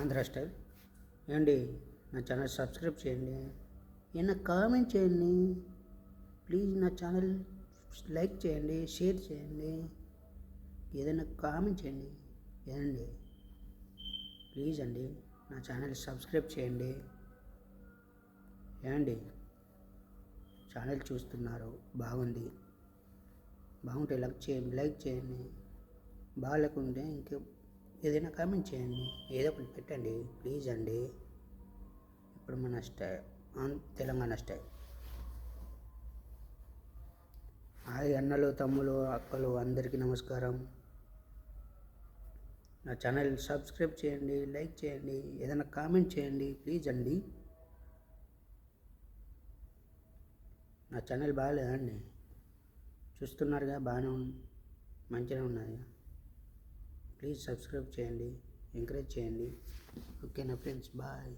Andhra style. ఏమండి నా channel subscribe చేయండి. ఏమైనా కామెంట్ చేయండి. ప్లీజ్ నా ఛానల్ లైక్ చేయండి షేర్ చేయండి. ఏదైనా కామెంట్ చేయండి. ఏదండి? ప్లీజ్ అండి నా ఛానల్ సబ్స్క్రైబ్ చేయండి. ఏమండి? ఛానల్ చూస్తున్నారు బాగుంది. బాగుంటే లైక్ చేయండి లైక్ చేయండి. బాగాలేకుంటే ఇంకే ఏదైనా కామెంట్ చేయండి. ఏదో ఒకటి పెట్టండి. ప్లీజ్ అండి. ఇప్పుడు మన స్టై తెలంగాణ స్టైల్ హాయ్ అన్నలు తమ్ములు అక్కలు అందరికీ నమస్కారం. నా ఛానల్ సబ్స్క్రైబ్ చేయండి లైక్ చేయండి ఏదైనా కామెంట్ చేయండి ప్లీజ్ అండి. నా ఛానల్ బాగాలేదా అండి? చూస్తున్నారుగా బాగానే ఉంది మంచిగా ఉన్నది ప్లీజ్ సబ్స్క్రైబ్ చేయండి ఎంకరేజ్ చేయండి. ఓకేనా ఫ్రెండ్స్? బాయ్.